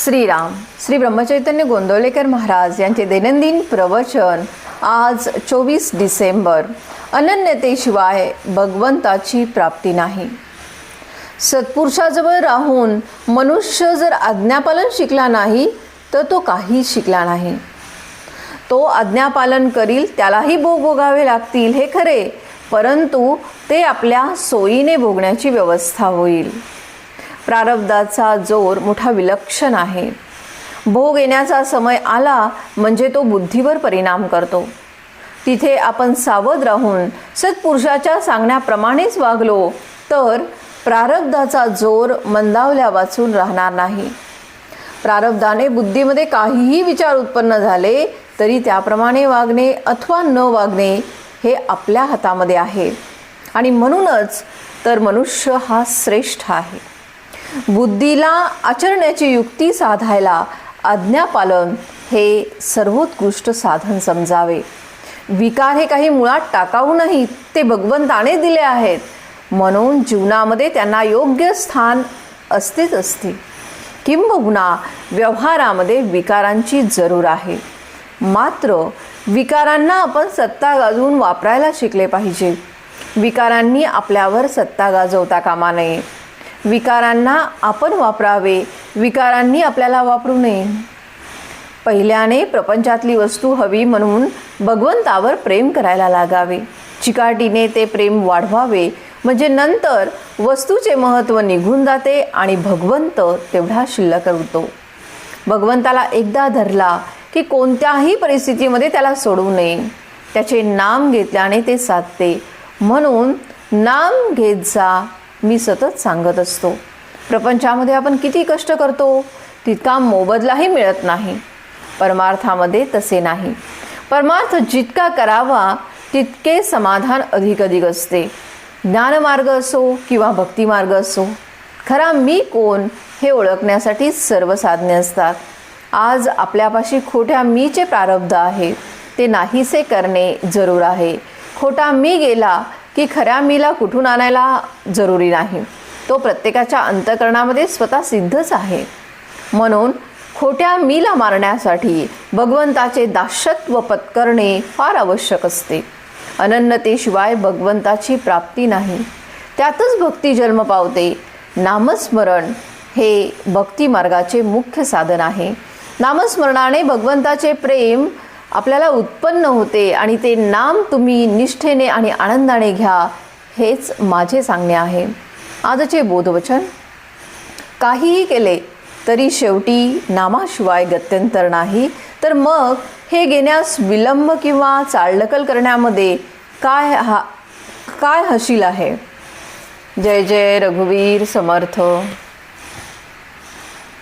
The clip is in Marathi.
श्रीराम श्री ब्रह्मचैतन्य गोंदवलेकर महाराज यांचे दैनंदिन प्रवचन आज चोवीस डिसेंबर. अनन्यतेशिवाय भगवंताची प्राप्ती नाही. सत्पुरुषाजवळ राहून मनुष्य जर आज्ञापालन शिकला नाही तर तो काही शिकला नाही. तो आज्ञापालन करील त्यालाही भोग भोगावे लागतील हे खरे परंतु ते आपल्या सोयीने भोगण्याची व्यवस्था होईल. प्रारब्धाचा जोर मोठा विलक्षण आहे. भोग येण्याचा समय आला म्हणजे तो बुद्धीवर परिणाम करतो. तिथे आपण सावध राहून सत्पुरुषाच्या सांगण्याप्रमाणेच वागलो तर प्रारब्धाचा जोर मंदावल्या वाचून राहणार नाही. प्रारब्धाने बुद्धीमध्ये काहीही विचार उत्पन्न झाले तरी त्याप्रमाणे वागणे अथवा न वागणे हे आपल्या हातामध्ये आहे. आणि म्हणूनच तर मनुष्य हा श्रेष्ठ आहे. बुद्धीला आचरण्याची युक्ती साधायला आज्ञापालन हे सर्वोत्कृष्ट साधन समजावे. विकार हे काही मुळात टाकाऊ नाहीत ते भगवंताने दिले आहेत. म्हणून जीवनामध्ये त्यांना योग्य स्थान असतेच असते. किंबहुना व्यवहारामध्ये विकारांची जरूर आहे. मात्र विकारांना आपण सत्ता गाजवून वापरायला शिकले पाहिजे. विकारांनी आपल्यावर सत्ता गाजवता कामा नये. विकारांना आपण वापरावे. विकारांनी आपल्याला वापरू नये. पहिल्याने प्रपंचातली वस्तू हवी म्हणून भगवंतावर प्रेम करायला लागावे. चिकाटीने ते प्रेम वाढवावे. म्हणजे नंतर वस्तूचे महत्त्व निघून जाते आणि भगवंत तेवढा शिल्लक करतो भगवंताला एकदा धरला की कोणत्याही परिस्थितीमध्ये त्याला सोडू नये. त्याचे नाम घेतल्याने ते साधते. म्हणून नाम घेत जा. मी सतत सांगत असतो. प्रपंचामध्ये आपण किती कष्ट करतो तितका मोबदलाही मिळत नाही. परमार्थामध्ये तसे नाही. परमार्थ जितका करावा तितके समाधान अधिक अधिक असते. ज्ञानमार्ग असो किंवा भक्तिमार्ग असो खरा मी कोण हे ओळखण्यासाठी सर्व साधने असतात. आज आपल्यापाशी खोट्या मीचे प्रारब्ध आहे. ते नाहीसे करणे जरूर आहे. खोटा मी गेला की खऱ्या मीला कुठून आणायला जरुरी नाही. तो प्रत्येकाच्या अंतकरणामध्ये स्वतः सिद्धच आहे. म्हणून खोट्या मीला मारण्यासाठी भगवंताचे दाशत्व पत्करणे फार आवश्यक असते. अनन्यतेशिवाय भगवंताची प्राप्ती नाही. त्यातच भक्ती जन्म पावते. नामस्मरण हे भक्तिमार्गाचे मुख्य साधन आहे. नामस्मरणाने भगवंताचे प्रेम आपल्याला उत्पन्न होते आणि ते नाम तुम्ही निष्ठेने आणि आनंदाने घ्या हेच माझे सांगणे आहे. आजचे बोधवचन. काहीही केले तरी शेवटी नामाशिवाय गत्यंतर नाही. तर मग हे घेण्यास विलंब किंवा चालढकल करण्यामध्ये काय हा काय हशील आहे? जय जय रघुवीर समर्थ.